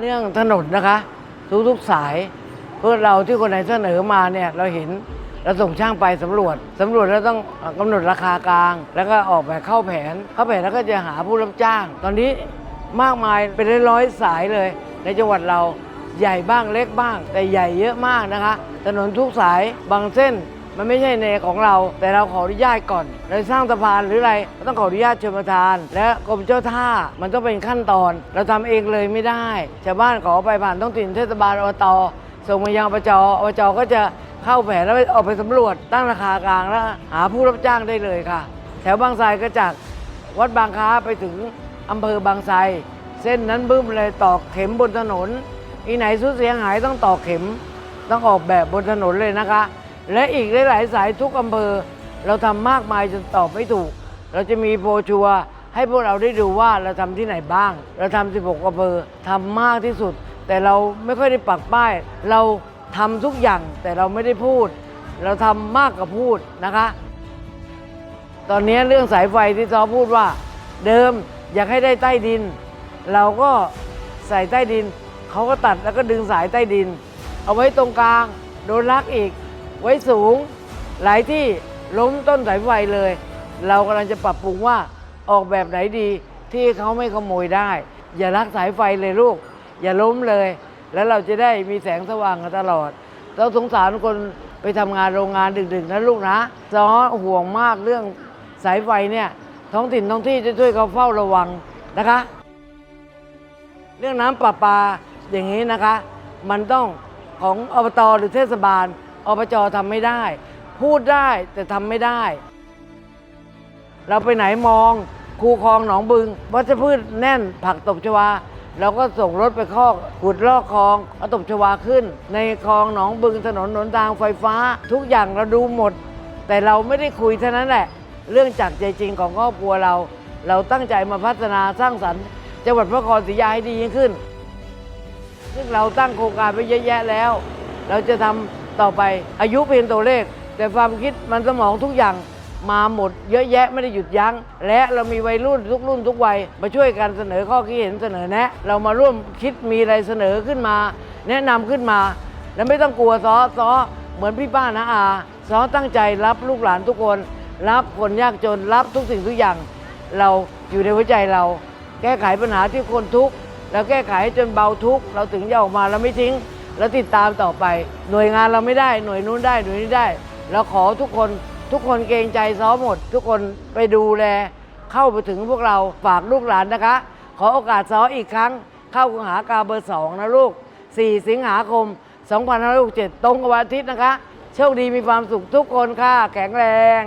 เรื่องถนนนะคะ ทุกๆสายเพื่อเราที่คนไหนเสนอมาเนี่ยเราเห็นเราส่งช่างไปสำรวจสำรวจแล้วต้องกำหนดราคากลาง แล้วก็ออกแบบเข้าแผน เข้าแผนแล้วก็จะหาผู้รับจ้าง ตอนนี้มากมายเป็นร้อยสายเลย ในจังหวัดเราใหญ่บ้างเล็กบ้าง แต่ใหญ่เยอะมากนะคะ ถนนทุกสายบางเส้น มันไม่ใช่ในของเรา แต่เราขออนุญาตก่อนเราสร้างสะพานหรืออะไรก็ต้องขออนุญาตชมประทาน และกรมเจ้าท่ามันต้องเป็นขั้นตอน เราทำเองเลยไม่ได้ชาวบ้านขอไปผ่านต้องตินเทศบาลอบตส่งมายังอบจอบจก็จะเข้าแผนแล้วออกไปสำรวจตั้งราคากลางแล้วหาผู้รับจ้างได้เลยค่ะ แถวบางไทรก็จากวัดบางค้าไปถึงอำเภอบางไทรเส้นนั้นบึ้มเลยตอกเข็มบนถนนอีไหนสุดเสียหายต้องตอกเข็มต้องออกแบบบนถนนเลยนะคะ และอีกหลายๆสายทุกอำเภอ เราทำมากมายจนตอบไม่ถูก เราจะมีโบรชัวร์ให้พวกเราได้ดูว่าเราทำที่ไหนบ้าง เราทำ16อำเภอทำมากที่สุด แต่เราไม่ค่อยได้ปักป้าย เราทำทุกอย่างแต่เราไม่ได้พูด เราทำมากกว่าพูดนะคะ ตอนนี้เรื่องสายไฟที่ซอพูดว่า เดิมอยากให้ได้ใต้ดิน เราก็ใส่ใต้ดิน เขาก็ตัดแล้วก็ดึงสายใต้ดิน เอาไว้ตรงกลางโดนลักอีก ไว้สูง หลายที่ล้มต้นสายไฟเลย เรากำลังจะปรับปรุงว่าออกแบบไหนดีที่เขาไม่ขโมยได้ อย่าลักสายไฟเลยลูก อย่าล้มเลย แล้วเราจะได้มีแสงสว่างกันตลอด เราสงสารคนไปทำงานโรงงานดึกๆนะลูกนะซ้อห่วงมากเรื่องสายไฟเนี่ยท้องถิ่นท้องที่จะช่วยเขาเฝ้าระวังนะคะ เรื่องน้ำประปาอย่างนี้นะคะ มันต้องของอบตหรือเทศบาล อบจทำไม่ได้ พูดได้แต่ทำไม่ได้ เราไปไหนมอง คูคลองหนองบึง วัชพืชแน่นผักตบชวาเราก็ส่งรถไปคอกขุดลอกคลองเอาตบชวาขึ้น ในคลองหนองบึงถนนหนทางไฟฟ้า ทุกอย่างเราดูหมด แต่เราไม่ได้คุยเท่านั้นแหละ เรื่องจากใจจริงของครอบครัวเรา เราตั้งใจมาพัฒนาสร้างสรรค์จังหวัดพระนครศรีอยุธยาให้ดียิ่งขึ้น ซึ่งเราตั้งโครงการไปเยอะแยะแล้ว เราจะทำ ต่อไป อายุเพียงตัวเลข แต่ความคิดมันสมองทุกอย่างมาหมดเยอะแยะไม่ได้หยุดยัง้ง และเรามีวัยรุ่นทุกรุ่นทุกวัย มาช่วยกันเสนอข้อคิดเห็นเสนอแนะ เรามาร่วมคิดมีอะไรเสนอขึ้นมา แนะนำขึ้นมา แล้วไม่ต้องกลัวซอซอเหมือนพี่ป้านะอาซอตั้งใจรับลูกหลานทุกคน รับคนยากจนรับทุกสิ่งทุกอย่าง เราอยู่ในหัวใจเรา แก้ไขปัญหาที่คนทุกข์แล้วแก้ไขให้จนเบาทุกข์เราถึงจะออกมาเราไม่ทิ้ง แล้วติดตามต่อไป หน่วยงานเราไม่ได้หน่วยนู้นได้หน่วยนี้ได้เราขอทุกคนทุกคนเกรงใจซ้อมหมด ทุกคนไปดูแล เข้าไปถึงพวกเราฝากลูกหลานนะคะ ขอโอกาสซ้ออีกครั้ง เข้าคูหากาเบอร์สองนะลูก 4 สิงหาคม 2567 ตรงกับวันอาทิตย์นะคะ โชคดีมีความสุขทุกคนค่ะ แข็งแรง